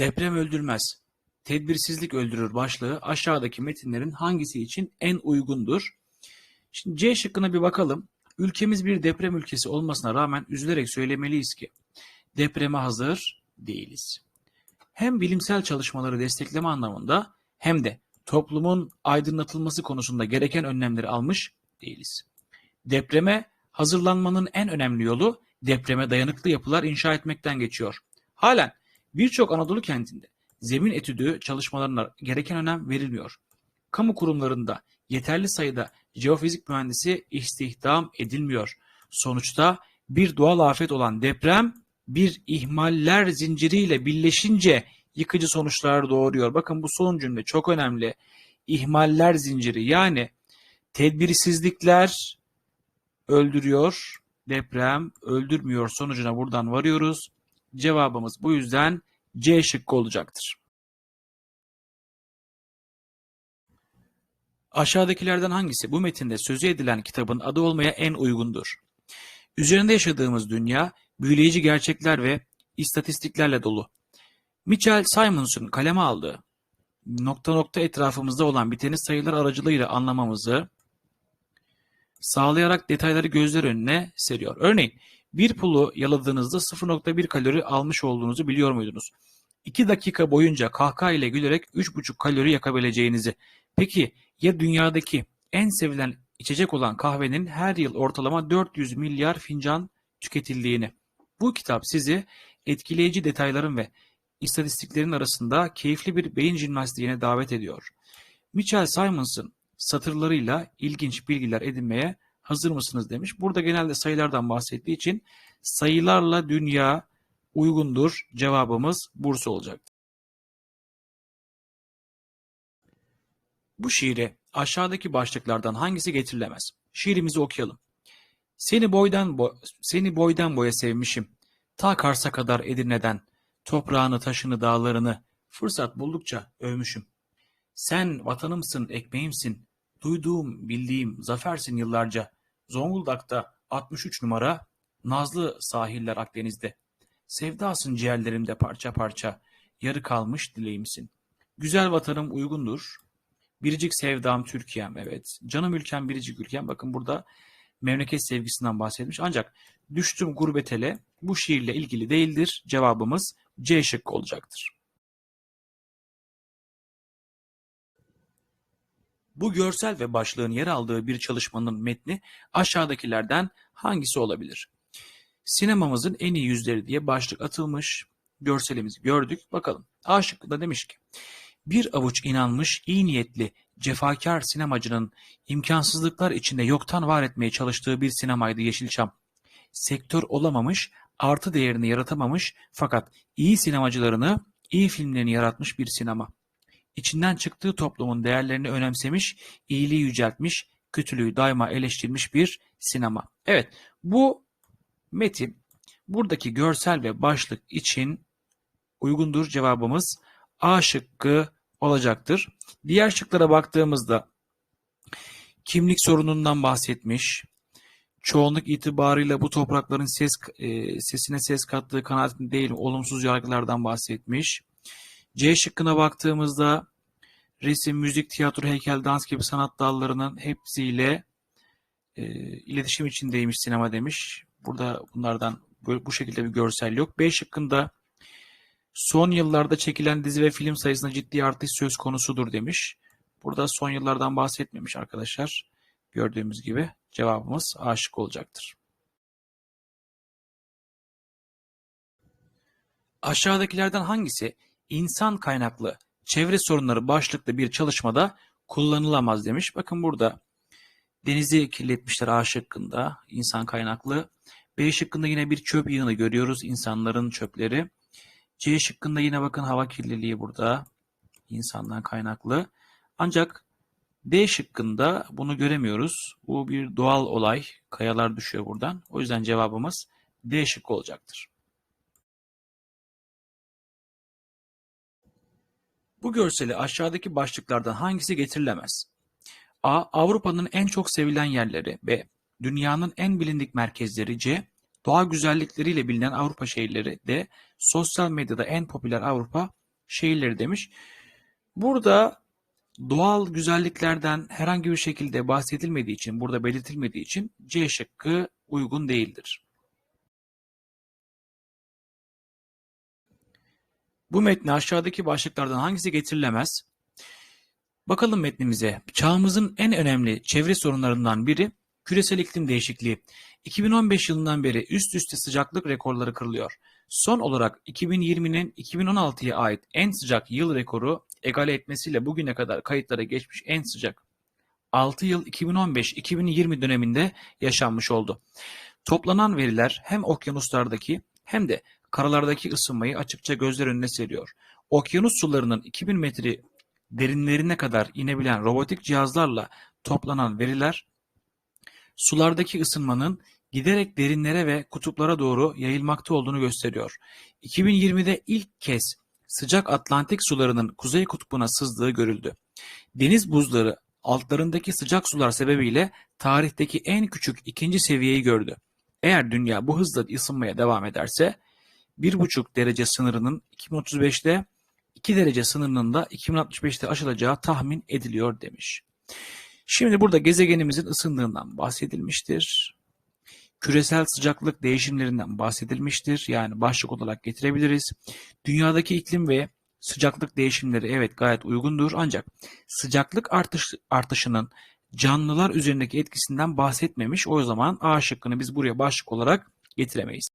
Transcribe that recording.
Deprem öldürmez, tedbirsizlik öldürür başlığı aşağıdaki metinlerin hangisi için en uygundur? Şimdi C şıkkına bir bakalım. Ülkemiz bir deprem ülkesi olmasına rağmen üzülerek söylemeliyiz ki depreme hazır değiliz. Hem bilimsel çalışmaları destekleme anlamında hem de toplumun aydınlatılması konusunda gereken önlemleri almış değiliz. Depreme hazırlanmanın en önemli yolu depreme dayanıklı yapılar inşa etmekten geçiyor. Halen birçok Anadolu kentinde zemin etüdü çalışmalarına gereken önem verilmiyor. Kamu kurumlarında yeterli sayıda jeofizik mühendisi istihdam edilmiyor. Sonuçta bir doğal afet olan deprem bir ihmaller zinciriyle birleşince yıkıcı sonuçlar doğuruyor. Bakın bu son cümle çok önemli. İhmaller zinciri yani tedbirsizlikler öldürüyor, deprem öldürmüyor sonucuna buradan varıyoruz. Cevabımız bu yüzden C şıkkı olacaktır. Aşağıdakilerden hangisi bu metinde sözü edilen kitabın adı olmaya en uygundur? Üzerinde yaşadığımız dünya büyüleyici gerçekler ve istatistiklerle dolu. Mitchell Simons'un kaleme aldığı nokta nokta etrafımızda olan biteni sayılar aracılığıyla anlamamızı sağlayarak detayları gözler önüne seriyor. Örneğin bir pulu yaladığınızda 0.1 kalori almış olduğunuzu biliyor muydunuz? 2 dakika boyunca kahkaha ile gülerek 3.5 kalori yakabileceğinizi. Peki ya dünyadaki en sevilen içecek olan kahvenin her yıl ortalama 400 milyar fincan tüketildiğini? Bu kitap sizi etkileyici detayların ve istatistiklerin arasında keyifli bir beyin jimnastiğine davet ediyor. Mitchell Simons'ın satırlarıyla ilginç bilgiler edinmeye hazır mısınız demiş. Burada genelde sayılardan bahsettiği için sayılarla dünya uygundur. Cevabımız Bursa olacaktır. Bu şiire aşağıdaki başlıklardan hangisi getirilemez? Şiirimizi okuyalım. Seni boydan bo seni boydan boya sevmişim. Ta Kars'a kadar Edirne'den toprağını, taşını, dağlarını fırsat buldukça övmüşüm. Sen vatanımsın, ekmeğimsin. Duyduğum, bildiğim zafersin yıllarca. Zonguldak'ta 63 numara, Nazlı sahiller Akdeniz'de. Sevdasın ciğerlerimde parça parça, yarı kalmış dileğimsin. Güzel vatanım uygundur. Biricik sevdam Türkiye'm evet. Canım ülkem biricik ülkem. Bakın burada memleket sevgisinden bahsetmiş. Ancak düştüm gurbetele bu şiirle ilgili değildir. Cevabımız C şıkkı olacaktır. Bu görsel ve başlığın yer aldığı bir çalışmanın metni aşağıdakilerden hangisi olabilir? Sinemamızın en iyi yüzleri diye başlık atılmış. Görselimizi gördük. Bakalım. A şıkkında demiş ki bir avuç inanmış, iyi niyetli, cefakar sinemacının imkansızlıklar içinde yoktan var etmeye çalıştığı bir sinemaydı Yeşilçam. Sektör olamamış, artı değerini yaratamamış fakat iyi sinemacılarını, iyi filmlerini yaratmış bir sinema. İçinden çıktığı toplumun değerlerini önemsemiş, iyiliği yüceltmiş, kötülüğü daima eleştirmiş bir sinema. Evet, bu metin buradaki görsel ve başlık için uygundur cevabımız A şıkkı olacaktır. Diğer şıklara baktığımızda kimlik sorunundan bahsetmiş. Çoğunluk itibarıyla bu toprakların ses e, sesine ses kattığı kanaatinde değil, olumsuz yargılardan bahsetmiş. C şıkkına baktığımızda resim, müzik, tiyatro, heykel, dans gibi sanat dallarının hepsiyle e, iletişim içindeymiş sinema demiş. Burada bunlardan böyle, bu şekilde bir görsel yok. B şıkkında son yıllarda çekilen dizi ve film sayısında ciddi artış söz konusudur demiş. Burada son yıllardan bahsetmemiş arkadaşlar. Gördüğümüz gibi cevabımız A şık olacaktır. Aşağıdakilerden hangisi insan kaynaklı çevre sorunları başlıklı bir çalışmada kullanılamaz demiş. Bakın burada denizi kirletmişler A şıkkında insan kaynaklı. B şıkkında yine bir çöp yığını görüyoruz insanların çöpleri. C şıkkında yine bakın hava kirliliği burada insandan kaynaklı. Ancak D şıkkında bunu göremiyoruz. Bu bir doğal olay. Kayalar düşüyor buradan. O yüzden cevabımız D şıkkı olacaktır. Bu görseli aşağıdaki başlıklardan hangisi getirilemez? A. Avrupa'nın en çok sevilen yerleri. B. Dünyanın en bilindik merkezleri. C. Doğa güzellikleriyle bilinen Avrupa şehirleri. D. Sosyal medyada en popüler Avrupa şehirleri demiş. Burada doğal güzelliklerden herhangi bir şekilde bahsedilmediği için, burada belirtilmediği için C şıkkı uygun değildir. Bu metne aşağıdaki başlıklardan hangisi getirilemez? Bakalım metnimize. Çağımızın en önemli çevre sorunlarından biri küresel iklim değişikliği. 2015 yılından beri üst üste sıcaklık rekorları kırılıyor. Son olarak 2020'nin 2016'ya ait en sıcak yıl rekoru egale etmesiyle bugüne kadar kayıtlara geçmiş en sıcak 6 yıl 2015-2020 döneminde yaşanmış oldu. Toplanan veriler hem okyanuslardaki hem de karalardaki ısınmayı açıkça gözler önüne seriyor. Okyanus sularının 2000 metre derinlerine kadar inebilen robotik cihazlarla toplanan veriler sulardaki ısınmanın giderek derinlere ve kutuplara doğru yayılmakta olduğunu gösteriyor. 2020'de ilk kez sıcak Atlantik sularının kuzey kutbuna sızdığı görüldü. Deniz buzları altlarındaki sıcak sular sebebiyle tarihteki en küçük ikinci seviyeyi gördü. Eğer dünya bu hızla ısınmaya devam ederse 1,5 derece sınırının 2035'te 2 derece sınırının da 2065'te aşılacağı tahmin ediliyor demiş. Şimdi burada gezegenimizin ısındığından bahsedilmiştir. Küresel sıcaklık değişimlerinden bahsedilmiştir. Yani başlık olarak getirebiliriz. Dünyadaki iklim ve sıcaklık değişimleri evet gayet uygundur ancak sıcaklık artış, artışının canlılar üzerindeki etkisinden bahsetmemiş. O zaman A şıkkını biz buraya başlık olarak getiremeyiz.